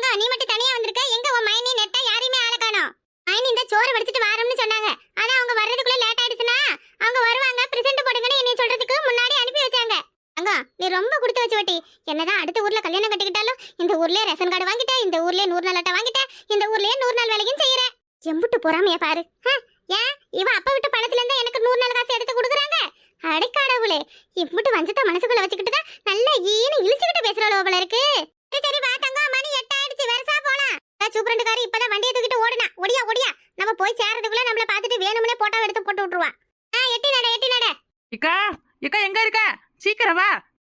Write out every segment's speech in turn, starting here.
தங்கம் நீ மட்டும் தனியா வந்திருக்க? எங்க உன் மைனி நெட்டா யாரையுமே ஆள காணோம். மைனி இந்த சோறு வடிச்சிட்டு வாரோம்னு சொன்னாங்க. ஆனா அவங்க வர்றதுக்குள்ள லேட் ஆயிடுச்சுனா அவங்க வருவாங்க பிரசன்ட் போடுங்கன்னு என்னை சொல்றதுக்கு முன்னாடி அனுப்பி வச்சாங்க. அங்க நீ ரொம்ப கொடுத்து வச்சு வட்டி. என்னதான் அடுத்த ஊர்ல கல்யாணம் கட்டிக்கிட்டாலும் இந்த ஊர்லயே ரேஷன் கார்டு வாங்கிட்டேன் இந்த ஊர்லயே நூறு நாள் அட்டை வாங்கிட்ட இந்த ஊர்லயே நூறு நாள் வேலையும் செய்யறேன் எம்புட்டு பொறாமையா பாரு. ஏன்? இவ அப்ப விட்டு பணத்துல இருந்தா எனக்கு நூறு நாள் காசு எடுத்து கொடுக்குறாங்க. அடைக்காடவுளே இம்புட்டு வஞ்சத்தை மனசுக்குள்ள வச்சுக்கிட்டு தான் நல்லா ஈனு இழுச்சுக்கிட்டு பேசுறாளோ போல இருக்கு. சரி, சரி வா தங்கம் மணி எட்டாயிடுச்சு வெரசா போலாம். சூப்பரண்டுக்காரி இப்பதான் வண்டியை தூக்கிட்டு ஓடுனா. ஒடியா ஒடியா. நம்ம போய் சேர்றதுக்குள்ள நம்மள பார்த்துட்டு வேணும்னே போட்டோ எடுத்து போட்டு விட்டுருவா. ஆ எட்டி நட எட்டி நட. இக்கா இக்கா எங்க இருக்க? சீக்கிரம் வா.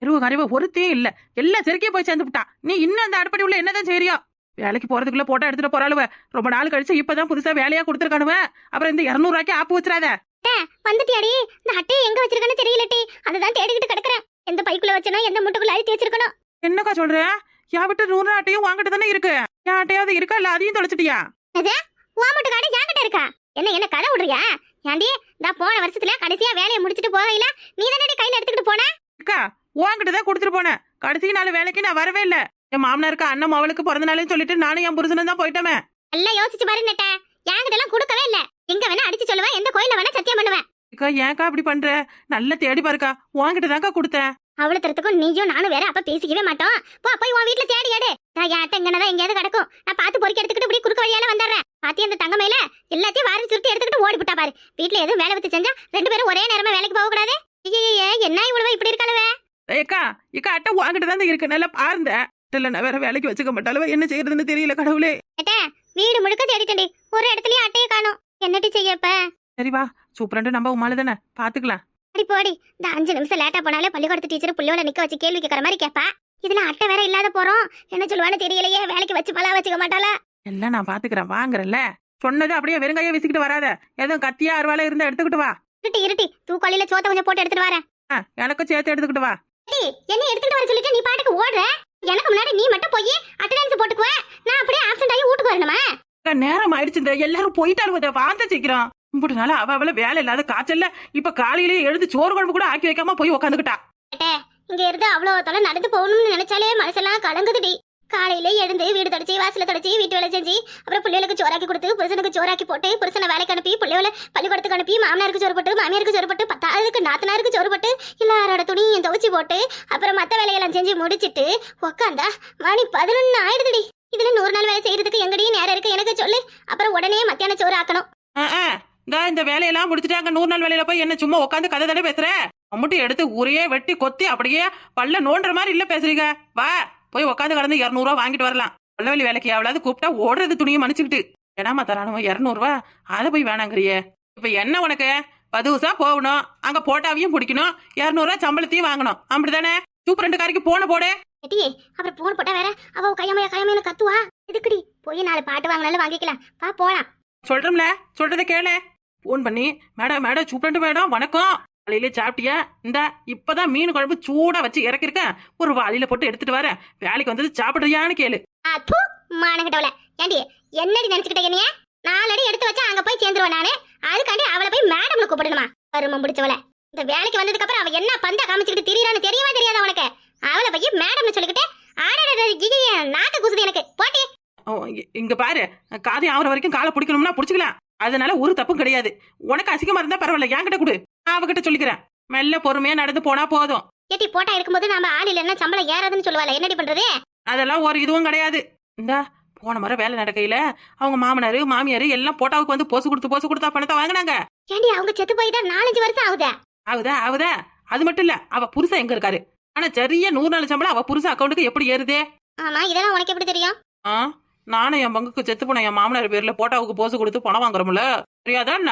இருவு கறிவு ஒருத்தையும் இல்ல. எல்லாம் செருக்கே போய் சேர்ந்து விட்டான் நீ இன்னும் அந்த அடுப்படி உள்ள என்னதான் செய்யறியோ வேலைக்கு போறதுக்குள்ள போட்டோ எடுத்துட்டு போறாளுவ. ரொம்ப நாள் கழிச்சு இப்பதான் புதுசா வேலையா கொடுத்துருக்கானுவ. அப்புறம் இந்த இருநூறு ரூபாய்க்கு ஆப்பு வச்சிடாத. வந்துட்டியாடி? இந்த அட்டையை எங்க வச்சிருக்கேன்னு தெரியலட்டி. அதுதான் தேடிக்கிட்டு கிடக்குறேன். எந்த பைக்குள்ள வச்சனோ எந்த முட்டுக்குள்ள அழுத்தி வச்சிருக்கணும் என்னக்கா சொல்ற? யா விட்டு நூறு ஆட்டையும் வாங்கிட்டு தானே இருக்கு? என் ஆட்டையாவது இருக்கா இல்ல அதையும் தொலைச்சிட்டியா? ஓமட்டு காடு என்கிட்ட இருக்கா? என்ன என்ன கதை விடுறியா? ஏண்டி நான் போன வருஷத்துல கடைசியா வேலையை முடிச்சிட்டு போகையில நீ தானே கையில எடுத்துக்கிட்டு போன? அக்கா உன்கிட்ட தான் கொடுத்துட்டு போனேன். கடைசி நாள் வேலைக்கு நான் வரவே இல்ல. என் மாமனாருக்கு அண்ணன் அவளுக்கு பிறந்த நாளையும் சொல்லிட்டு நானும் என் புருஷனும் தான் போயிட்டோமே. நல்லா யோசிச்சு பாரு நெட்ட. என்கிட்ட எல்லாம் கொடுக்கவே இல்ல. எங்க வேணா அடிச்சு சொல்லுவேன் எந்த கோயில்ல வேணா சத்தியம் பண்ணுவேன். அக்கா ஏன்க்கா இப்படி பண்ற? நல்லா தேடி பாருக்கா. உன்கிட்ட தான்க்கா கொடுத்தேன். அவ்வளவு தரத்துக்கும் நீயும் நானும் வேற அப்ப பேசிக்கவே மாட்டோம். போ போய் உன் வீட்டுல தேடி எடு. நான் அட்டை எங்கனதான் எங்கேயாவது கிடக்கும். நான் பார்த்து பொறுக்கி எடுத்துக்கிட்டு இப்படி குறுக்க வழியால வந்துடுறேன். பாத்தி அந்த தங்கமையில எல்லாத்தையும் வாரி சுருட்டி எடுத்துக்கிட்டு ஓடி விட்டா பாரு. வீட்டுல எதுவும் வேலை வச்சு செஞ்சா ரெண்டு பேரும் ஒரே நேரமா வேலைக்கு போக கூடாது ஐயையே, என்ன இவ்வளவு இப்படி இருக்காளவே? ஏக்கா இக்கா அட்டை உன்கிட்ட தான் இருக்கு. நல்லா பாருந்த இல்ல நான் வேற வேலைக்கு வச்சுக்க மாட்டாலும் என்ன செய்யறதுன்னு தெரியல கடவுளே. ஏட்ட வீடு முழுக்க தேடிட்டேன்டி. ஒரு இடத்துலயும் அட்டையை காணும். என்னடி செய்ய இப்ப? சரி வா. சூப்பரண்டு நம்ம உமால தானே? பாத்துக்கலாம். அடி போடி இந்த அஞ்சு நிமிஷம் லேட்டா போனாலே பள்ளிக்கூடத்து டீச்சர் புள்ளையோட நிக்க வச்சு கேள்வி கேட்கற மாதிரி கேப்பா. இதுல அட்டை வேற இல்லாத போறோம். என்ன சொல்லுவான்னு தெரியலையே வேலைக்கு வச்சு பலா வச்சுக்க மாட்டாளா? எல்லாம் நான் பாத்துக்கிறேன் வாங்குறல்ல சொன்னது அப்படியே வெறுங்கைய வீசிக்கிட்டு வராத. எதுவும் கத்தியா அருவால இருந்தா எடுத்துக்கிட்டு வா. இருட்டி இருட்டி தூக்காளியில சோத்த கொஞ்சம் போட்டு எடுத்துட்டு வரேன். எனக்கும் சேர்த்து எடுத்துக்கிட்டு வா. என்ன எடுத்துட்டு வர சொல்லிட்டு நீ பாட்டுக்கு ஓடுற? எனக்கு முன்னாடி நீ மட்டும் போய் அட்டெண்டன்ஸ் போட்டுக்குவ. நான் அப்படியே ஆப்சென்ட் ஆகி வீட்டுக்கு வரணுமா? நேரம் ஆயிடுச்சு எல்லாரும் போயிட்டாரு வாந்த சீக்கிரம். இப்படி நாள அவ அவள வேலை இல்லாத காய்ச்சல்ல இப்ப காலையிலேயே எழுந்து சோறு குழம்பு கூட ஆக்கி வைக்காம போய் உக்காந்துக்கிட்டா. இங்க இருந்து அவ்வளவு தொலை நடந்து போகணும்னு நினைச்சாலே மனசெல்லாம் கலங்குதுடி. காலையில எழுந்து வீடு தொடச்சி வாசல தொடச்சி வீட்டு வேலை செஞ்சு அப்புறம் பிள்ளைகளுக்கு சோறாக்கி கொடுத்து புருஷனுக்கு சோறாக்கி போட்டு புருஷனை வேலைக்கு அனுப்பி பிள்ளைகளை பள்ளிக்கூடத்துக்கு அனுப்பி மாமனாருக்கு சோறு போட்டு மாமியாருக்கு சோறு போட்டு பத்தாவதுக்கு நாத்தனாருக்கு சோறு போட்டு எல்லாரோட துணியும் துவைச்சு போட்டு அப்புறம் மத்த வேலையெல்லாம் செஞ்சு முடிச்சிட்டு உக்காந்தா மணி பதினொன்னு ஆயிடுதுடி. இதுல நூறு நாள் வேலை செய்யறதுக்கு எங்கடி நேரம் இருக்கு? எனக்கு சொல்லு. அப்புறம் உடனே மத்தியான சோறு ஆக்கணும். ஆ, ஆ, இந்த இந்த வேலையெல்லாம் முடிச்சுட்டாங்க. நூறு நாள் வேலையில போய் என்ன சும்மா உட்காந்து கதை தானே பேசுற? அம்முட்டி எடுத்து ஊரையே வெட்டி கொத்தி அப்படியே பல்ல நோண்டுற மாதிரி இல்ல பேசுறீங்க. வா போய் உட்காந்து கடந்து இரநூறுவா வாங்கிட்டு வரலாம். பல்லவெளி வேலைக்கு எவ்வளவு கூப்பிட்டா ஓடுறது துணியை மன்னிச்சுக்கிட்டு. ஏடாமா தரானுவோ இரநூறுவா? அதை போய் வேணாங்கிறியே. இப்ப என்ன உனக்கு? பதுசா போகணும். அங்க போட்டாவையும் பிடிக்கணும். இரநூறுவா சம்பளத்தையும் வாங்கணும். அப்படிதானே சூப்பர் ரெண்டு காரிக்கு போன போடு. எட்டி அப்புறம் போன் போட்டா வேற. அவ கையமையா கையமையா கத்துவா. எதுக்குடி? போய் நாலு பாட்டு வாங்கினாலும் வாங்கிக்கலாம். பா போலாம். சொல்றோம்ல சொல்றத கேளு. ஃபோன் பண்ணி மேடம் மேடம் சூப்பரண்டு மேடம் வணக்கம். காலையில சாப்பிட்டியா இந்த இப்பதான் மீன் குழம்பு சூடா வச்சு இறக்கிருக்கேன் ஒரு வாளியில போட்டு எடுத்துட்டு வரேன். வேலைக்கு வந்தது சாப்பிடுறியான்னு கேளு. அப்பு மானகிட்டவள ஏண்டி என்னடி நினைச்சுக்கிட்ட என்னைய? நாலடி எடுத்து வச்சா அங்க போய் சேர்ந்துருவேன் நானு. அதுக்காண்டி அவளை போய் மேடம்னு கூப்பிடணுமா? கருமம் பிடிச்சவள. இந்த வேலைக்கு வந்ததுக்கு அப்புறம் அவ என்ன பந்த காமிச்சுக்கிட்டு திரியறான்னு தெரியவே தெரியாத உனக்கு அவளை போய் மேடம்னு சொல்லிக்கிட்டு ஆடாடா ஜிஜி நாக்க குசுது எனக்கு. போட்டி. இங்க- பாரு. காதி ஆகுற வரைக்கும் காலை பிடிக்கணும்னா பிடிச்சிக்கலாம் அதனால ஒரு தப்பும் கிடையாது. உனக்கு அசிங்கமா இருந்தா பரவாயில்ல என்கிட்ட கொடு. நான் அவகிட்ட சொல்லிக்கிறேன். மெல்ல பொறுமையா நடந்து போனா போதும். ஏட்டி போட்டா இருக்கும்போது நாம ஆள் இல்லைன்னா சம்பளம் ஏறாதுன்னு சொல்லுவாள் என்னடி பண்றது? அதெல்லாம் ஒரு இதுவும் கிடையாது. இந்தா போன முறை வேலை நடக்கையில அவங்க மாமனாரு மாமியாரு எல்லாம் போட்டாவுக்கு வந்து போசு கொடுத்து போசு கொடுத்தா பணத்தை வாங்கினாங்க. ஏண்டி அவங்க செத்து போய் தான் நாலஞ்சு வருஷம் ஆகுதா? ஆகுதா ஆகுதா. அது மட்டும் இல்ல அவ புருஷன் எங்க இருக்காரு? ஆனா சரியா நூறு நாள் சம்பளம் அவ புருஷன் அக்கௌண்ட்டுக்கு எப்படி ஏறுதே? ஆமா இதெல்லாம் உனக்கு எப்படி தெரியும்? ஆ? நானும் என் பங்குக்கு செத்து போன என் மாமனார் பேர்ல போட்டாவுக்கு போசு கொடுத்து பணம் வாங்குறோம்ல. தெரியாதா என்ன?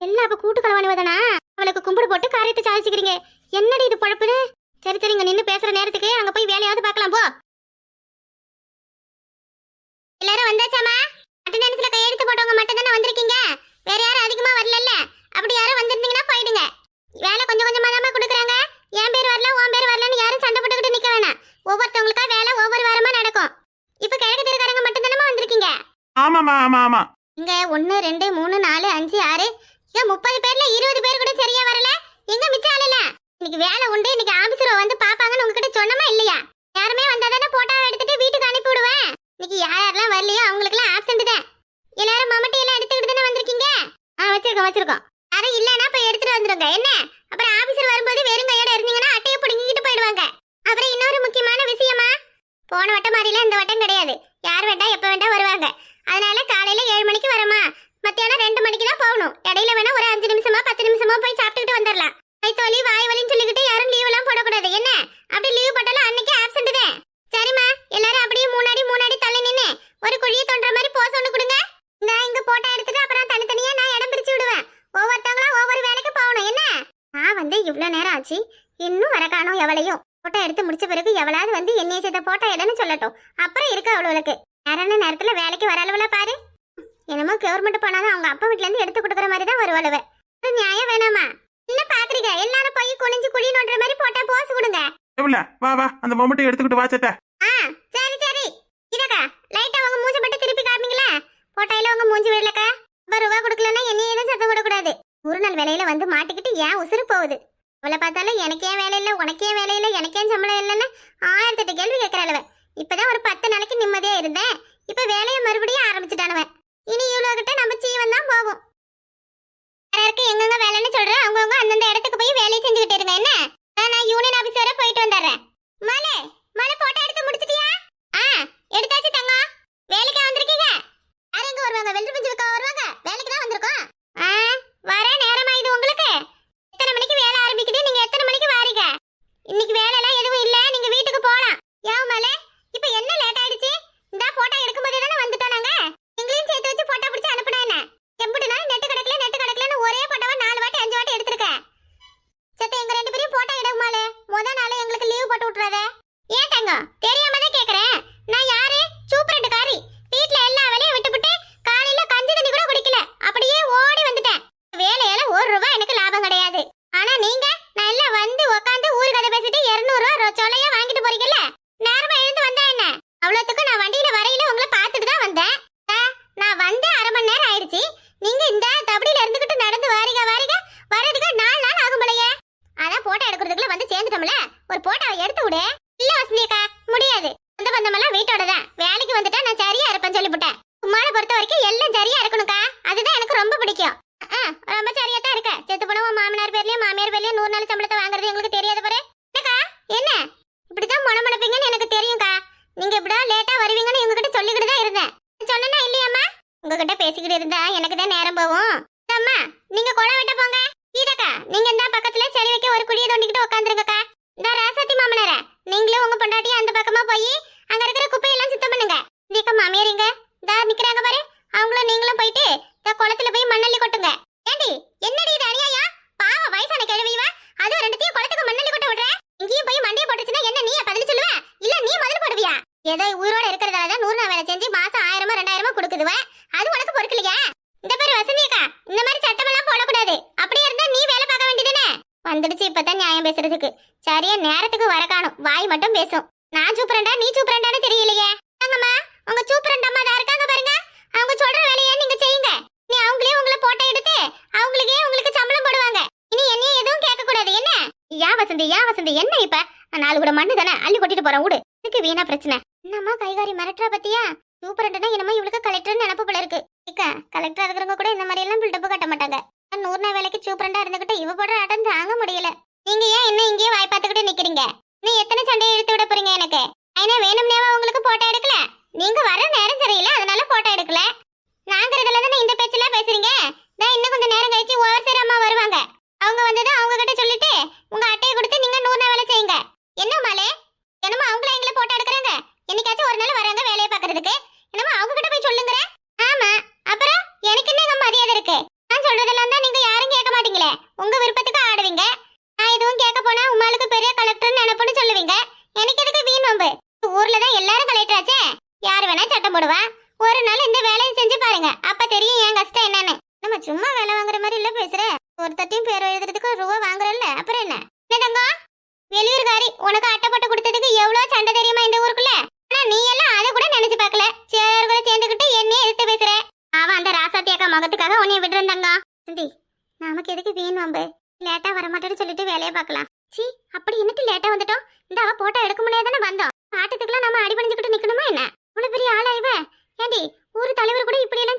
எல்லாம் அப்ப கூட்டு கலவாணிவதானா அவளுக்கு கும்பிடு போட்டு காரியத்தை சாதிச்சுக்கிறீங்க. என்னடி இது பழப்புது? சரி சரிங்க நின்னு பேசுற நேரத்துக்கு அங்க போய் வேலையாவது பார்க்கலாம் போ. எல்லாரும் வந்தாச்சாமா அட்டெண்டன்ஸ்ல கையெழுத்து போட்டவங்க மட்டும் தானே வந்திருக்கீங்க? வேற யாரும் அதிகமா வரலல்ல? அப்படி யாரும் வந்திருந்தீங்கன்னா போயிடுங்க. வேலை கொஞ்சம் கொஞ்சமா தான் கொடுக்குறாங்க. என் பேர் வரல உன் பேர் வரலன்னு யாரும் சண்டை போட்டுக்கிட்டு நிக்க வேணாம். ஒவ்வொருத்தவங்களுக்கா வேலை ஒவ்வொரு வாரமா நடக்கும். இப்ப கிழக்கு தெருக்காரங்க மட்டும் தானே வந்திருக்கீங்க? ஆமாமா ஆமா ஆமா. இங்க ஒன்னு ரெண்டு மூணு நாலு அஞ்சு ஆறு ஏன் முப்பது பேர்ல இருபது பேர் கூட சரியா வரல. எங்க மிச்சம் ஆளல? இன்னைக்கு வேலை உண்டு இன்னைக்கு ஆபீசர் வந்து பாப்பாங்கன்னு உங்ககிட்ட சொன்னமா இல்லையா? யாருமே வந்தாதானே போட்டோ எடுத்துட்டு வீட்டுக்கு அனுப்பி விடுவேன் இன்னைக்கு யார் இல்லையோ அவங்களுக்குலாம் ஆப்சென்ட் தான். எல்லாரும் மம்மட்டி எல்லாம் எடுத்துக்கிட்டு தானே வந்திருக்கீங்க? ஆ வச்சிருக்கோம் வச்சிருக்கோம். யாரும் இல்லைன்னா போய் எடுத்துட்டு வந்துருங்க என்ன? அப்புறம் ஆபீசர் வரும்போது வெறும் கையோட இருந்தீங்கன்னா அட்டையை பிடுங்கிட்டு போயிடுவாங்க. அப்புறம் இன்னொரு முக்கியமான போன வட்டம் மாதிரிலாம் இந்த வட்டம் கிடையாது. யார் வேண்டா எப்போ வேண்டா வருவாங்க. அதனால காலையில ஏழு மணிக்கு வரமா? மத்தியானம் ரெண்டு மணிக்கு தான் போகணும். இடையில வேணா ஒரு அஞ்சு நிமிஷமா பத்து நிமிஷமா போய் சாப்பிட்டுக்கிட்டு வந்துடலாம் கைத்தோலி வாய் வலின்னு சொல்லிக்கிட்டு யாரும் லீவ் எல்லாம் போடக்கூடாது. என்ன? அப்படி லீவ் போட்டாலும் அன்னைக்கு ஆப்சண்ட் தான். சரிம்மா எல்லாரும் அப்படியே முன்னாடி முன்னாடி தள்ளி நின்னு ஒரு குழியை தோன்ற மாதிரி போஸ் ஒன்று கொடுங்க. நான் இங்க போட்டோ எடுத்துட்டு அப்புறம் தனித்தனியா நான் இடம் பிரிச்சு விடுவேன். ஒவ்வொருத்தவங்களும் ஒவ்வொரு வேலைக்கு போகணும். என்ன? நான் வந்து இவ்வளவு நேரம் ஆச்சு. இன்னும் வர காணும் எவளையும். போட்டோ எடுத்து முடிச்ச பிறகு எவளாவது வந்து என்னைய செய்த போட்டோ எடுன்னு சொல்லட்டும். அப்புறம் இருக்கு அவ்வளவுக்கு. நேரான நேரத்துல வேலைக்கு வர அளவுல பாரு. என்னமோ கவர்மெண்ட் போனாலும் அவங்க அப்பா வீட்ல இருந்து எடுத்து கொடுக்குற மாதிரி தான் வருவளவு நியாயம் வேணாமா? என்ன பாக்குறீங்க? எல்லாரும் போய் குனிஞ்சு குழி நோண்டுற மாதிரி போட்டோ போஸ் கொடுங்க. வா வா. அந்த மொமெண்ட்டை எடுத்துக்கிட்டு வா சத்த. ஆ சரி சரி. இதக்கா லைட்டா உங்க மூஞ்சி மட்டும் திருப்பி காமிங்களா. போட்டாயில உங்க மூஞ்சி விடலக்கா? ரூபா கொடுக்கலன்னா என்னைய எதுவும் சத்தம் போடக்கூடாது. ஒரு நாள் வேலையில வந்து மாட்டிக்கிட்டு ஏன் உசுறு போகுது. அவளை பார்த்தாலும் எனக்கே வேலை இல்லை உனக்கே வேலை இல்லை எனக்கே சம்பளம் இல்லைன்னு ஆயிரத்தெட்டு கேள்வி கேட்கறாளவ. இப்பதான் ஒரு பத்து நாளைக்கு நிம்மதியா இருந்தேன். இப்ப வேலையை மறுபடியும் ஆரம்பிச்சுட்டானவன் இனி இவ்வளோ கிட்ட நம்ம சீவன் தான் போகும். யாருக்கு எங்கெங்க வேலைன்னு சொல்றேன் அவங்கவுங்க அந்தந்த இடத்துக்கு போய் வேலையை செஞ்சுக்கிட்டு இருங்க என்ன? நான் நான் யூனியன் ஆபீஸ் வரை போயிட்டு வந்துடுறேன். மலை மலை போட்டோ எடுத்து முடிச்சிட்டியா? ஆ எடுத்தாச்சு தங்கம் வேலைக்கு வந்திருக்கீங்க? யார் எங்க வருவாங்க? வெள்ளி பிஞ்சு வருவாங்க? வேலைக்கு தான் வந்திருக்கோம். ஆ வர நேரமா உங்களுக்கு. எத்தனை மணிக்கு வேலை ஆரம்பிக்குது? நீங்க எத்தனை மணிக்கு வாரீங்க? இன்னைக்கு வேலை எல்லாம் எதுவும் இல்ல. நீங்க வீட்டுக்கு போலாம். ஏன் மேலே இப்ப என்ன லேட் ஆயிடுச்சு இந்த போட்டோ எடுக்கும்போதே தானே வந்துட்டோம் நாங்க எங்களையும் சேர்த்து வச்சு போட்டோ பிடிச்சு அனுப்புனா என்ன எம்பிட்டு நாள் நெட்டு கிடக்கல நெட்டு கிடக்கலன்னு ஒரே போட்டோவை நாலு வாட்டி அஞ்சு வாட்டி எடுத்திருக்கேன் சத்த எங்க ரெண்டு பேரும் போட்டோ எடுக்குமாலே முத நாள் எங்களுக்கு லீவ் போட்டு விட்டுறாத ஏன் தங்கம் தெரியாம தான் கேக்குறேன் நான் யாரு சூப்பரண்ட் காரி வீட்ல எல்லா வேலையும் விட்டுவிட்டு காலையில கஞ்சி தண்ணி கூட குடிக்கல அப்படியே ஓடி வந்துட்டேன் வேலையால ஒரு ரூபாய் எனக்கு லாபம் கிடையாது ஆனா நீங்க நல்லா வந்து உட்காந்து ஊர் கதை பேசிட்டு இருநூறு ரூபா சொலையா வாங்கிட்டு போறீங்கல்ல நேரமா எழுந்து வந்தா என்ன அவ்வளவுத்துக்கு நான் வண்டியில வரையில உங்களை பார்த்துட்டு தான் வந்தேன் ஆ, நான் வந்து அரை மணி நேரம் ஆயிடுச்சு நீங்க இந்த தபடியில இருந்துகிட்டு நடந்து வாரிக வாரிக வரதுக்கு நாலு நாள் ஆகும் போலயே அதான் போட்டோ எடுக்கிறதுக்குள்ள வந்து சேர்ந்துட்டோம்ல ஒரு போட்டோவை எடுத்து விடு இல்ல வசந்தியக்கா முடியாது அந்த பந்தமெல்லாம் வீட்டோட தான் வேலைக்கு வந்துட்டா நான் சரியா இருப்பேன் சொல்லிவிட்டேன் உம்மால பொறுத்த வரைக்கும் எல்லாம் சரியா இருக்கணும்க்கா அதுதான் எனக்கு ரொம்ப பிடிக்கும் ஆ, ரொம்ப சரியா தான் இருக்க செத்து போனவன் மாமனார் பேர்லயும் மாமியார் பேர்லயும் நூறு நாள் சம்பளத்தை வாங்குறது எங்களுக்கு தெரியாத பாரு என்னக்கா என்ன இப்படிதான் முணமுணப்பீங்கன்னு எனக்கு தெரியும்க்கா நீங்க இப்படியா லேட்டா வருவீங்கன்னு எங்ககிட்ட சொல்லிக்கிட்டு தான் இருந்தேன் சொன்னா இல்லையாம்மா உங்ககிட்ட பேசிக்கிட்டு இருந்தா எனக்கு தான் நேரம் போகும் அம்மா நீங்க கொலை வெட்ட போங்க கீதக்கா நீங்க இந்த பக்கத்துல செடி வைக்க ஒரு குழியை தோண்டிக்கிட்டு உட்காந்துருங்கக்கா இந்த ராசாத்தி மாமனார நீங்களும் உங்க பொண்டாட்டியும் அந்த பக்கமா போய் அங்க இருக்கிற குப்பையெல்லாம் சுத்தம் பண்ணுங்க இந்தியக்கா மாமியாரிங்க இதா நிக்கிறாங்க பாரு அவங்களும் நீங்களும் போயிட்டு இந்த குளத்துல போய் மண்ணள்ளி கொட்டுங்க ஏண்டி என்னடி இது அநியாயா பாவ வயசான கிழவிவா அதுவும் ரெண்டுத்தையும் குளத்துக்கு மண்ணள்ளி கொட்ட விடுற இங்கேயும் போய் மண்டைய போட்டுச்சுன்னா என்ன நீ பதில் சொல்லுவ இல்ல நீ முதல்ல போடுவியா ஏதோ உயிரோட இருக்கிறதால தான் நூறு நாள் வேலை செஞ்சு மாசம் ஆயிரமா ரெண்டாயிரமா கொடுக்குதுவ அது உனக்கு பொறுக்கலையா இந்த பேரு வசந்தியக்கா இந்த மாதிரி சட்டமெல்லாம் போடக்கூடாது அப்படியே இருந்தா நீ வேலை பார்க்க வேண்டியதுனே வந்துடுச்சு இப்பதான் நியாயம் பேசுறதுக்கு சரியா நேரத்துக்கு வர காணும். வாய் மட்டும் பேசும். நான் சூப்பரண்டா நீ சூப்பரண்டான்னு தெரியலையே. அங்கம்மா உங்க சூப்பரண்டம்மா தான் இருக்காங்க பாருங்க. அவங்க சொல்ற வேலையை நீங்க செய்யுங்க. நீ அவங்களே உங்களை போட்டோ எடுத்து அவங்களுக்கே உங்களுக்கு சம்பளம் போடுவாங்க. இனி என்னைய எதுவும் கேட்க கூடாது என்ன? யா வசந்தி யா வசந்தி என்ன இப்ப? நாலு கூட மண்ணு தானே? அள்ளி கொட்டிட்டு போறேன். விடு. இதுக்கு வீணா பிரச்சனை. என்னம்மா கைகாரி மிரட்டுறா பத்தியா? சூப்பரண்டனா என்னமோ இவளுக்கு கலெக்டர்னு நினப்பு போல இருக்கு. இக்க கலெக்டரா இருக்கிறவங்க கூட இந்த மாதிரி எல்லாம் பில்டப்பு கட்ட மாட்டாங்க. நூறு நாள் வேலைக்கு சூப்பரண்டா இருந்துகிட்டு இவ போடுற ஆட்டம் தாங்க முடியல. நீங்க ஏன் இன்னும் இங்கேயே வாய் பார்த்துக்கிட்டு நிக்கிறீங்க? நீ எத்தனை சண்டையை எடுத்து விட போறீங்க எனக்கு? ஐனா வேணும்னேவா உங்களுக்கு போட்டோ எடுக்க நீங்க வர நேரம் சரியில்லை அதனால போட்டோ எடுக்கல நாங்கிறதுல தானே இந்த பேச்செல்லாம் பேசுறீங்க நான் இன்னும் கொஞ்சம் நேரம் கழிச்சு ஓவர் அம்மா வருவாங்க அவங்க வந்ததும் அவங்க கிட்ட சொல்லிட்டு உங்க அட்டையை கொடுத்து நீங்க நூறு நாள் வேலை செய்யுங்க என்ன மாலே என்னமோ அவங்கள எங்களை போட்டோ எடுக்கறாங்க என்னைக்காச்சும் ஒரு நாள் வராங்க வேலையை பார்க்கறதுக்கு என்னமோ அவங்க கிட்ட போய் சொல்லுங்க ஆமா அப்புறம் எனக்கு என்ன மரியாதை இருக்கு நான் சொல்றதெல்லாம் தான் நீங்க யாரும் கேட்க மாட்டீங்களே உங்க விருப்பத்துக்கு ஆடுவீங்க நான் எதுவும் கேட்க போனா உமாளுக்கு பெரிய கலெக்டர் நினைப்புன்னு சொல்லுவீங்க எனக்கு எதுக்கு வீண் வம்பு ஊர்ல தான் எல்லாரும் கலெக்டர் ஆச்சே யார் வேணா சட்டம் போடுவா ஒரு நாள் இந்த வேலையை செஞ்சு பாருங்க அப்ப தெரியும் என் கஷ்டம் என்னன்னு. நம்ம சும்மா வேலை வாங்குற மாதிரி இல்ல பேசுற. ஒருத்தட்டையும் பேர் எழுதுறதுக்கு ரூபா வாங்குறல்ல அப்புறம் என்ன? என்ன தங்கம்? வெளியூர்காரி உனக்கு அட்டைப்பட்டு கொடுத்ததுக்கு எவ்வளவு சண்டை தெரியுமா இந்த ஊருக்குள்ள? ஆனா நீ எல்லாம் அதை கூட நினைச்சு பார்க்கல. சேர் கூட சேர்ந்துக்கிட்டு என்னையே எதிர்த்து பேசுற. அவன் அந்த ராசாத்தி அக்கா முகத்துக்காக உன்னைய விட்டுருந்தாங்க சிந்தி நமக்கு எதுக்கு வீண் வம்பு? லேட்டா வரமாட்டேன்னு சொல்லிட்டு வேலையை பார்க்கலாம். சி அப்படி என்னட்டு லேட்டா வந்துட்டோம்? இந்த அவ போட்டோ எடுக்க முடியாதானே வந்தோம் ஆட்டத்துக்குலாம் நம்ம அடிபணிஞ்சுக்கிட்டு நிக்கணுமா என்ன இவ்வளவு பெரிய ஆளா இவ ஏண்டி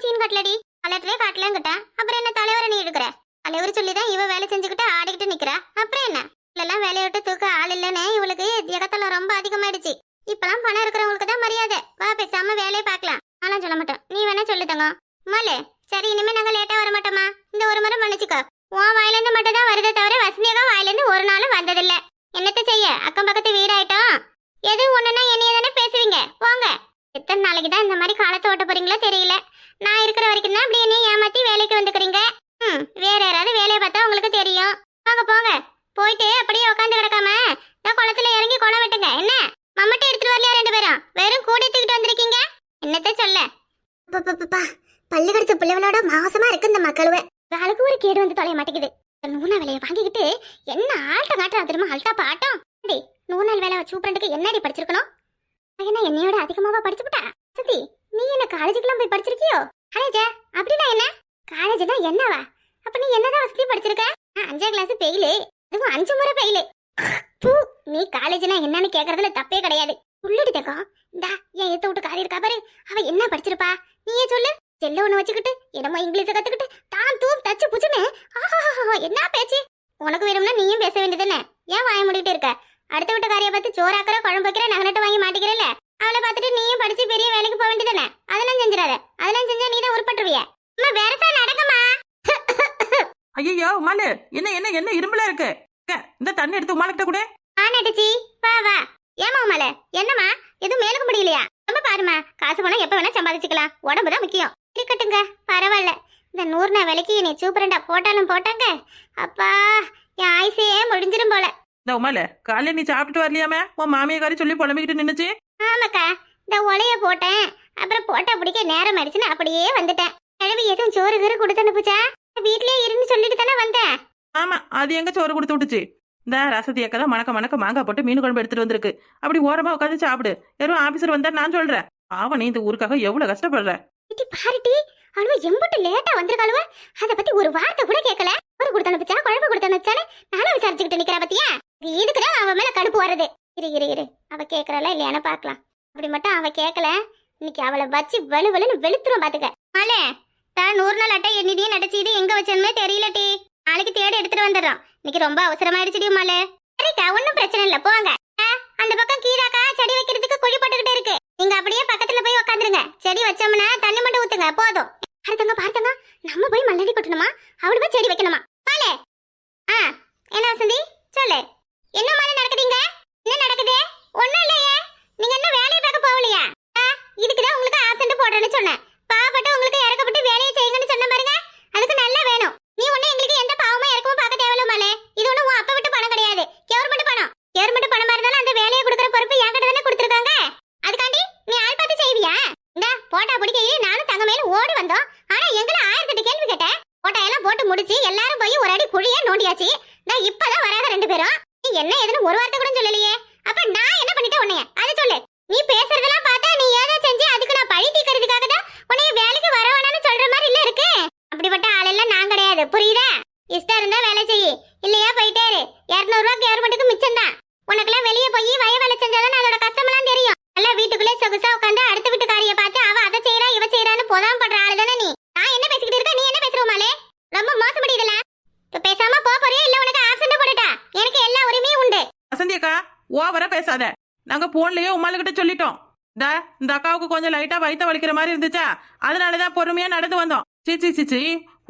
எங்கேயும் காட்டலடி கலெக்டரே காட்டலங்கிட்ட அப்புறம் என்ன தலைவரை நீ எடுக்கிற தலைவர் சொல்லிதான் இவ வேலை செஞ்சுக்கிட்டு ஆடிக்கிட்டு நிக்கிறா. அப்புறம் என்ன? இல்லெல்லாம் வேலையை விட்டு தூக்க ஆள் இல்லைன்னு இவளுக்கு எகத்தலம் ரொம்ப அதிகமாயிடுச்சு. இப்பெல்லாம் பணம் இருக்கிறவங்களுக்கு தான் மரியாதை. வா பேசாம வேலையை பார்க்கலாம். ஆனா சொல்ல மாட்டோம் நீ வேணா சொல்லுதங்க மலே சரி இனிமே நாங்க லேட்டா வர மாட்டோமா இந்த ஒரு முறை மன்னிச்சுக்கோ. உன் வாயில இருந்து மட்டும் தான் வருதே தவிர வசந்தியக்கா வாயில இருந்து ஒரு நாளும் வந்ததில்ல. என்னத்த செய்ய? அக்கம் பக்கத்து வீடாயிட்டோம். எது ஒண்ணுன்னா என்னைய தானே பேசுவீங்க? போங்க எத்தனை நாளைக்கு தான் இந்த மாதிரி காலத்தை ஓட்ட போறீங்களோ தெரியல. நான் இருக்கிற வரைக்கும் தான் அப்படி என்னைய ஏமாத்தி வேலைக்கு வந்துக்கிறீங்க. ம் வேற யாராவது வேலையை பார்த்தா உங்களுக்கு தெரியும். வாங்க போங்க. போயிட்டு அப்படியே உட்காந்து கிடக்காம நான் குளத்துல இறங்கி குளம் வெட்டுங்க. என்ன? மம்மட்டை எடுத்துட்டு வரலையா ரெண்டு பேரும்? வெறும் கூடி தூக்கிட்டு வந்திருக்கீங்க? என்னத்த சொல்ல? பள்ளி கடிச்ச பிள்ளைகளோட மாசமா இருக்கு இந்த மக்களுவே. வேலைக்கு ஒரு கேடு வந்து தொலைய மாட்டேங்குது. நூனா வேலையை வாங்கிக்கிட்டு என்ன ஆட்டம் காட்டுறா திரும்ப அல்ட்டா பாட்டம். டேய் நூனால் வேலை சூப்பரண்டுக்கு என்னடி படிச்சிருக்கணும்? என்ன என்னையோட அதிகமாவா படிச்சுட்டா சதி நீ என்ன காலேஜுக்குலாம் போய் படிச்சிருக்கியோ? காலேஜா அப்படின்னா என்ன? காலேஜ்னா என்னவா? அப்ப நீ என்னதான் வசதி படிச்சிருக்க? அஞ்சாம் கிளாஸ் பெயிலு அதுவும் அஞ்சு முறை பெயிலு பூ நீ காலேஜ்னா என்னன்னு கேக்குறதுல தப்பே கிடையாது. உள்ளடி தக்கம் இந்தா என் எத்த விட்டு காரி இருக்கா பாரு. அவ என்ன படிச்சிருப்பா? நீயே சொல்லு. செல்ல ஒண்ணு வச்சுக்கிட்டு இடமா இங்கிலீஷ கத்துக்கிட்டு தான் தூம் தச்சு புச்சுன்னு ஆஹா என்ன பேச்சு? உனக்கு வேணும்னா நீயும் பேச வேண்டியதுன்னு ஏன் வாய முடிக்கிட்டு இருக்க? அடுத்த விட்ட காரியை பார்த்து சோறாக்குற குழம்பு வைக்கிற நகனட்டு வாங்கி மாட்டிக்கிறல்ல? அவளை பார்த்துட்டு நீயும் படிச்சு பெரிய வேலைக்கு போக வேண்டியதுன்னு அதெல்லாம் செஞ்சிடாத. அதெல்லாம் செஞ்சா நீ தான் உருப்பட்டுருவிய. அம்மா வேறசா நடக்கமா? ஐயோ உமாலு என்ன என்ன என்ன இரும்புல இருக்கு? இந்த தண்ணி எடுத்து உமாலுக்கிட்ட கூட. ஆனடிச்சி வா வா. ஏமா உமால என்னம்மா? எதுவும் மேலுக்கு முடியலையா? ரொம்ப பாருமா காசு பணம் எப்ப வேணா சம்பாதிச்சுக்கலாம். உடம்பு தான் முக்கியம். இருக்கட்டுங்க பரவாயில்ல. இந்த நூறு நாள் வேலைக்கு என்னை சூப்பரண்டா போட்டாலும் போட்டாங்க. அப்பா என் ஆயுசே முடிஞ்சிரும் போல. இந்த உமாலு காலையில நீ சாப்பிட்டுட்டு வரலையாமே? உன் மாமியக்காரி சொல்லி புலம்பிக்கிட்டு நின்னுச்சு? ஆமாக்கா இந்த ஒலைய போட்டேன். அப்புறம் போட்டா பிடிக்க நேரம் ஆயிடுச்சுன்னு அப்படியே வந்துட்டேன். கிழவி எதுவும் சோறு கீறு கொடுத்து அனுப்புச்சா? வீட்லயே இருந்து சொல்லிட்டு தானே வந்தேன் ஆமா அது எங்க சோறு கொடுத்து விட்டுச்சு. இந்த ரசதி அக்கா தான் மணக்க மணக்க மாங்காய் போட்டு மீன் குழம்பு எடுத்துட்டு வந்திருக்கு. அப்படி ஓரமா உட்காந்து சாப்பிடு. யாரும் ஆபீசர் வந்தா நான் சொல்றேன். அவன் இந்த ஊருக்காக எவ்வளவு கஷ்டப்படுற? இட்டி பாருட்டி அழுவ எம்பட்டு லேட்டா வந்திருக்காளுவ அத பத்தி ஒரு வார்த்தை கூட கேட்கல ஒரு கொடுத்து அனுப்பிச்சா குழம்பு கொடுத்து அனுப்பிச்சானே நானும் விசாரிச்சுக்கிட்டு நிக்கிறா பத்தியா? இதுக்குதான் அவன் மேல கடுப்பு வர்றது? இரு இரு இரு. அவ கேக்குறாளா இல்லையானு பாக்கலாம் அப்படி மட்டும் அவ கேட்கல இன்னைக்கு அவளை வச்சு வெளு வெளுன்னு வெளுத்துரும் பாத்துக்க. மாலே தான் நூறு நாள் அட்டை நிதியும் நடிச்சு இது எங்க வச்சனுமே தெரியல டி. நாளைக்கு தேடி எடுத்துட்டு வந்துடுறோம். இன்னைக்கு ரொம்ப அவசரமாயிடுச்சுடி மாலே சரிக்கா ஒன்றும் பிரச்சனை இல்ல போங்க. அந்த பக்கம் கீராக்கா செடி வைக்கிறதுக்கு குழி போட்டுக்கிட்டு இருக்கு. நீங்க அப்படியே பக்கத்துல போய் உட்காந்துருங்க செடி வச்சோம்னா தண்ணி மட்டும் ஊத்துங்க போதும். பார்த்தங்க பார்த்தங்க நம்ம போய் மல்லடி கொட்டணுமா? அவளு போய் செடி வைக்கணுமா? பாலே. ஆ என்ன வசந்தி? சொல்லு. என்ன மாதிரி நடக்குதுங்க? என்ன நடக்குது? ஒண்ணும் இல்லையே. நீங்க என்ன வேலையை பார்க்க போகலையா? இதுக்கு இதுக்குதான் உங்களுக்கு ஆப்சென்ட் போடுறேன்னு சொன்னேன் பாவப்பட்டு உங்களுக்கு இறக்கப்பட்டு வேலையை செய்யுங்கன்னு சொன்ன பாருங்க அதுக்கு நல்லா வேணும் நீ ஒண்ணு எங்களுக்கு எந்த பாவமும் இறக்கவும் பார்க்க தேவையில்ல மாலே இது ஒண்ணு உன் அப்பா விட்டு பணம் கிடையாது கவர்மெண்ட் பணம் கவர்மெண்ட் பணமா இருந்தாலும் அந்த வேலையை கொடுக்குற பொறுப்பு என்கிட்ட தானே கொடுத்துருக்காங்க அதுக்காண்டி நீ ஆள் பார்த்து செய்வியா இந்த போட்டா பிடிக்கையே நானும் தங்க மேல ஓடி வந்தோம் ஆனா எங்களை ஆயிரத்தெட்டு கேள்வி கேட்டேன் போட்டா எல்லாம் போட்டு முடிச்சு எல்லாரும் போய் ஒரு அடி குழியே நோண்டியாச்சு நான் இப்பதான் வராத ரெண்டு பேரும் நீ என்ன எதுன்னு ஒரு வார்த்தை கூட சொல்லலையே அப்ப நான் என்ன பண்ணிட்டேன் உன்னைய அதை சொல்லு நீ பேசுறதெல்லாம் பார்த்தா நீ ஏதோ செஞ்சு அதுக்கு நான் பழி தீக்கிறதுக்காக தான் உன்னைய வேலைக்கு வர வேணாம்னு சொல்ற மாதிரி இல்ல இருக்கு அப்படிப்பட்ட ஆளெல்லாம் கிடையாது புரியுதா? இஷ்டம் இருந்தா வேலை செய் இல்லையா போயிட்டேரு. இரநூறுவா கவர்மெண்ட்டுக்கு மிச்சம் தான் உனக்கெல்லாம் வெளியே போய் வய வேலை செஞ்சாதான் அதோட கஷ்டமெல்லாம் தெரியும். நல்லா வீட்டுக்குள்ளே சொகுசா உட்காந்து அடுத்த வீட்டுக்காரிய பார்த்து அவ அதை செய்யறா இவ செய்யறான்னு பொதாம் படுற ஆளு தானே நீ? நான் என்ன பேசிக்கிட்டு இருக்க? நீ என்ன பேசுறோமாலே ரொம்ப மோசப்படி இதெல்லாம். இப்ப பேசாம போ போறியா? இல்ல உனக்கு ஆப்சண்ட் போட்டுட்டா எனக்கு எல்லா உரிமையும் உண்டு. வசந்தி அக்கா ஓவரா பேசாத. நாங்க போன்லயே உமாலுக்கிட்ட சொல்லிட்டோம். இந்த இந்த அக்காவுக்கு கொஞ்சம் லைட்டா வயித்த வலிக்கிற மாதிரி இருந்துச்சா? அதனாலதான் பொறுமையா நடந்து வந்தோம். சிச்சி சிச்சி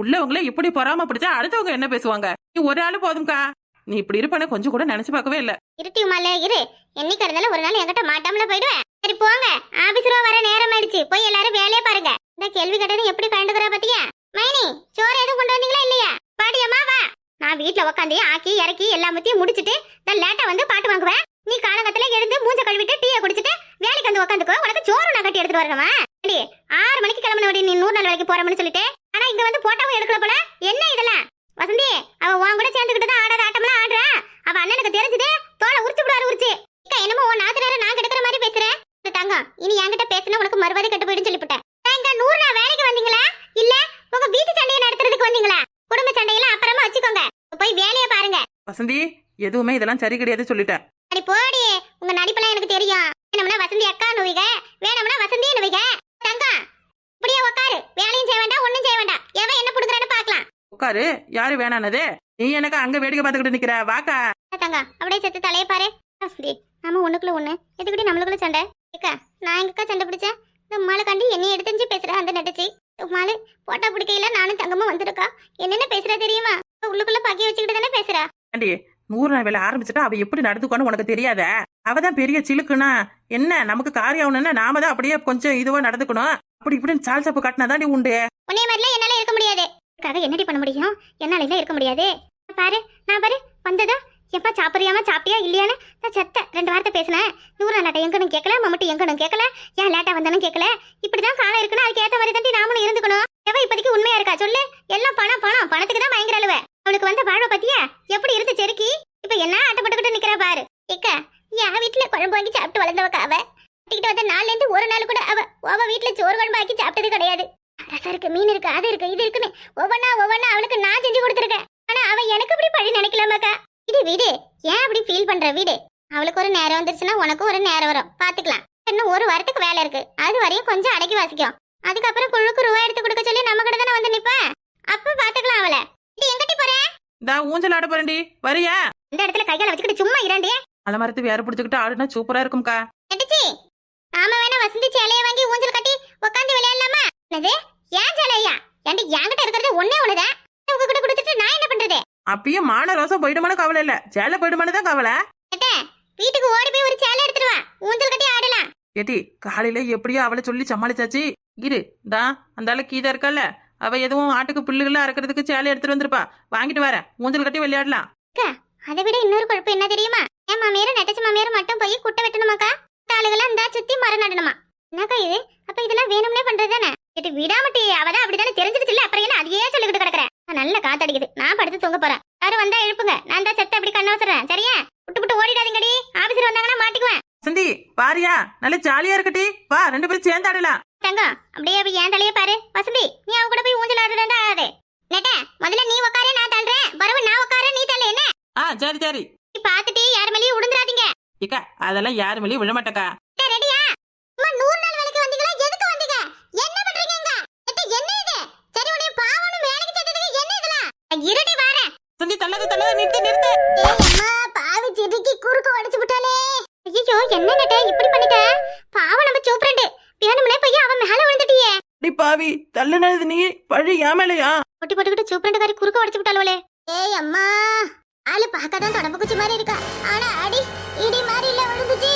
உள்ளவங்களே இப்படி பொறாம அடுத்தவங்க என்ன பேசுவாங்க? நீ ஒரு ஆளு போதும்க்கா. நீ இப்படி இருப்பன கொஞ்சம் கூட நினைச்சு பார்க்கவே இல்ல. இருட்டி உமாலே இரு. என்னைக்கு இருந்தாலும் ஒரு நாள் என்கிட்ட மாட்டாமல போயிடுவேன். சரி போங்க. ஆபீஸ் ரூபா வர நேரம் ஆயிடுச்சு. போய் எல்லாரும் வேலையை பாருங்க. இந்த கேள்வி கேட்டது எப்படி கண்டுக்கிறா பாத்தியா? மைனி சோறு எதுவும் கொண்டு வந்தீங்களா இல்லையா? பாடியம்மா வா. நான் வீட்டுல உட்காந்து ஆக்கி இறக்கி எல்லா முத்தியும் முடிச்சிட்டு நான் லேட்டா வந்து பாட்டு வாங்குவேன். நீ காலங்கத்துல எழுந்து மூஞ்ச கழுவிட்டு டீயை குடிச்சிட்டு வேலைக்கு வந்து உட்காந்துக்கோ உனக்கு சோறு நான் கட்டி எடுத்துட்டு வரணுமா? ஆறு மணிக்கு கிளம்பின நீ நூறு நாள் வேலைக்கு போறோம்னு சொல்லிட்டு ஆனா இங்க வந்து போட்டாவும் எடுக்கல போல. என்ன இதெல்லாம்? வசந்தி அவ உன் கூட சேர்ந்துக்கிட்டு தான் ஆடாத ஆட்டம்லாம் ஆடுறா. அவ அண்ணனுக்கு தெரிஞ்சது தோலை உரிச்சு விடுவாரு உரிச்சு. என்னமோ உன் நாத்தனார நான் கெடுக்கிற மாதிரி பேசுறேன் இந்த தங்கம் இனி என்கிட்ட பேசினா உனக்கு மறுவாதி கெட்டு போயிடுன்னு சொல்லிவிட்டேன். எங்க நூறு நாள் வேலைக்கு வந்தீங்களா? இல்ல உங்க வீட்டு சண்டையை நடத்துறதுக்கு வந்தீங்களா? குடும்ப சண்டையெல்லாம் அப்புறமா வச்சுக்கோங்க. போய் வேலையை பாருங்க. வசந்தி எதுவுமே இதெல்லாம் சரி கிடையாது சொல்லிட்டேன் அடி போடி உங்க நடிப்பெல்லாம் எனக்கு தெரியும் வேணும்னா வசந்தி அக்கா நுவிக வேணும்னா வசந்தியே நுவிக தங்கம் இப்படியே உட்காரு வேலையும் செய்ய வேண்டாம் உட்காரு யாரு வேணானது? நீ எனக்கு அங்க வேடிக்கை பார்த்துக்கிட்டு நிக்கிற? வாக்கா. தங்க அப்படியே செத்து தலையை பாரு. நாம ஒண்ணுக்குள்ள ஒண்ணு. எதுக்கிட்டி நம்மளுக்குள்ள சண்டை? ஏக்கா நான் எங்கக்கா சண்டை பிடிச்சேன்? இந்த உமாலை கண்டு என்னைய எடுத்துஞ்சு பேசுற அந்த நடிச்சு உமாலு போட்டா பிடிக்கையில நானும் தங்கமும் வந்திருக்கா. என்னென்ன பேசுறா தெரியுமா? உள்ளுக்குள்ள பக்கி வச்சுக்கிட்டு தானே பேசுறா. ஆண்டி நூறு நாள் வேலை ஆரம்பிச்சுட்டா அவ எப்படி நடந்துக்கோன்னு உனக்கு தெரியாத? அவ தான் பெரிய சிலுக்குனா என்ன நமக்கு காரியம் ஆகணும்னா நாம தான் அப்படியே கொஞ்சம் இதுவா நடந்துக்கணும். அப்படி இப்படின்னு சால் சப்பு காட்டினாதான் உண்டு. உன்னைய மாதிரிலாம் என்னால இருக்க முடியாது. அதுக்காக என்னடி பண்ண முடியும்? என்னால எல்லாம் இருக்க முடியாது? பாரு நான் பாரு வந்ததா? எப்பா சாப்பிடுறியாமா சாப்பிட்டியா இல்லையான்னு? நான் செத்த ரெண்டு வார்த்தை பேசினேன். நூறு லேட்டா எங்கனும் கேட்கல மம்முட்டி எங்கனும் கேட்கல ஏன் லேட்டா வந்தாலும் கேட்கல இப்படிதான் காலம் இருக்குன்னு அதுக்கு ஏத்த மாதிரி தாண்டி நாமளும் இருந்துக்கணும். எவ இப்போதைக்கு உண்மையா இருக்கா? சொல்லு. எல்லாம் பணம் பணம். பணத்துக்கு தான் பயங்கர அழுவ. அவளுக்கு வந்த வாழ்வை பத்தியா? எப்படி இருந்து செருக்கி? இப்ப என்ன ஆட்டப்பட்டுக்கிட்டு நிக்கிற பாரு. இக்கா என் வீட்டுல குழம்பு வாங்கி சாப்பிட்டு வளர்ந்தவக்கா அவ. கட்டிக்கிட்டு வந்த நாள்ல இருந்து ஒரு நாள் கூட அவ அவ வீட்டுல சோறு குழம்பு ஆக்கி சாப்பிட்டது கிடையாது. ரசம் இருக்கு மீன் இருக்கு அது இருக்கு இது இருக்குன்னு ஒவ்வொன்னா ஒவ்வொன்னா அவளுக்கு நான் செஞ்சு கொடுத்துருக்கேன். ஆனா அவ எனக்கு இப்படி பழி நினைக்கலாமாக்கா இது வீடு. ஏன் அப்படி ஃபீல் பண்ற? வீடு. அவளுக்கு ஒரு நேரம் வந்துருச்சுன்னா உனக்கும் ஒரு நேரம் வரும். பாத்துக்கலாம். இன்னும் ஒரு வாரத்துக்கு வேலை இருக்கு. அது வரையும் கொஞ்சம் அடக்கி வாசிக்கும். அதுக்கப்புறம் குழுக்கு ரூபா எடுத்து கொடுக்க சொல்லி நம்ம கிட்ட தானே வந்து நிப்ப? அப்ப பாத்துக்கலாம் அவளை. இது எங்கட்டி போற? இந்த ஊஞ்சல் ஆட போறேன்டி. வரியா? இந்த இடத்துல கையால வச்சுக்கிட்டு சும்மா இரண்டே அலமரத்து வேற பிடிச்சுக்கிட்டு ஆடுனா சூப்பரா இருக்கும்க்கா. நடிச்சி நாம வேணா வசந்தி சேலைய வாங்கி ஊஞ்சல் கட்டி உட்காந்து என்னது? ஏன் சேலையா ஏன்டி என்கிட்ட இருக்கிறது ஒண்ணே ஒண்ணுதான் உங்க கூட கொடுத்துட்டு நான் என்ன பண்றது? அப்பயும் மான ரோசம் போயிடுமான கவலை இல்ல. சேலை போயிடுமானு தான் கவலை. வீட்டுக்கு ஓடி போய் ஒரு சேலை எடுத்துட்டு வா. ஊஞ்சல் கட்டி ஆடலாம். ஏட்டி காலையில எப்படியோ அவளை சொல்லி சமாளிச்சாச்சு. இரு தா அந்த ஆளு கீதா இருக்கல்ல அவ எதுவும் ஆட்டுக்கு புல்லுகளை அறுக்கிறதுக்கு சேலை எடுத்துட்டு வந்திருப்பா. வாங்கிட்டு வரேன். ஊஞ்சல் கட்டி விளையாடலாம். அதை விட இன்னொரு குழப்பம் என்ன தெரியுமா? என் மாமியாரும் நெட்டச்சி மாமியாரும் மட்டும் போய் குட்டை வெட்டணுமாக்கா? மத்த ஆளுகெல்லாம் இந்தா சுத்தி மரம் நடணுமா? என்னக்கா இது? அப்ப இதெல்லாம் வேணும்னே பண்றது தானே இது விடாமட்டி அவதான் அப்படிதானே தெரிஞ்சிருச்சுல்ல அப்புறம் என்ன? அதையே சொல்லிக்கிட்டு கிடக்குறேன் நல்ல காத்தடிக்குது நான் படுத்து தூங்க போறேன். யாரும் வந்தா எழுப்புங்க. நான் தான் செத்த அப்படி கண்ண வச்சுறேன் சரியா? விட்டு விட்டு ஓடிடாதீங்கடி. ஆபீசர் வந்தாங்கன்னா மாட்டிக்குவேன். சந்தி வாரியா. நல்ல ஜாலியா இருக்கட்டி வா ரெண்டு பேரும் சேர்ந்து ஆடலாம். தங்கம் அப்படியே அப்படி ஏன் தலையே பாரு. வசந்தி நீ அவ கூட போய் ஊஞ்சல் ஆடுறது தான் நெட்ட முதல்ல நீ உட்காரு நான் தள்ளுறேன். பரவ நான் உட்காரு நீ தள்ளு என்ன? ஆ சரி சரி. நீ பாத்துட்டு யார் மேலேயும் உடுந்துராதீங்க இக்கா அதெல்லாம் யாரு மேலேயும் விழமாட்டக்கா டேய், ரெடியா அம்மா நூறு நாள் வேலைக்கு வந்தீங்களா எதுக்கு வந்தீங்க என்ன பண்றீங்க இங்க நெட்ட என்ன இது சரி உன்னை பாவனும் வேலைக்கு சேர்த்ததுக்கு என்ன இதெல்லாம் நான் இருடி வரேன் சந்தி நிறுத்து நிறுத்து. ஏய் அம்மா பாவி சிறுக்கி குறுக்கு உடைச்சு விட்டாலே ஐயோ என்ன நெட்ட இப்படி பண்ணிட்ட? பாவம் நம்ம சூப்பரண்டு வேணும்னே போய் அவன் மேல விழுந்துட்டியே. அடி பாவி தள்ளுனது நீ பழி ஏன் மேலையா? பொட்டி போட்டுக்கிட்டு சூப்பரண்டு காரி குறுக்க உடைச்சு விட்டாளே ஏய் அம்மா. ஆளு பார்க்க தான் தொடம்பு குச்சி மாதிரி இருக்கா. ஆனா அடி இடி மாதிரி இல்ல விழுந்துச்சு.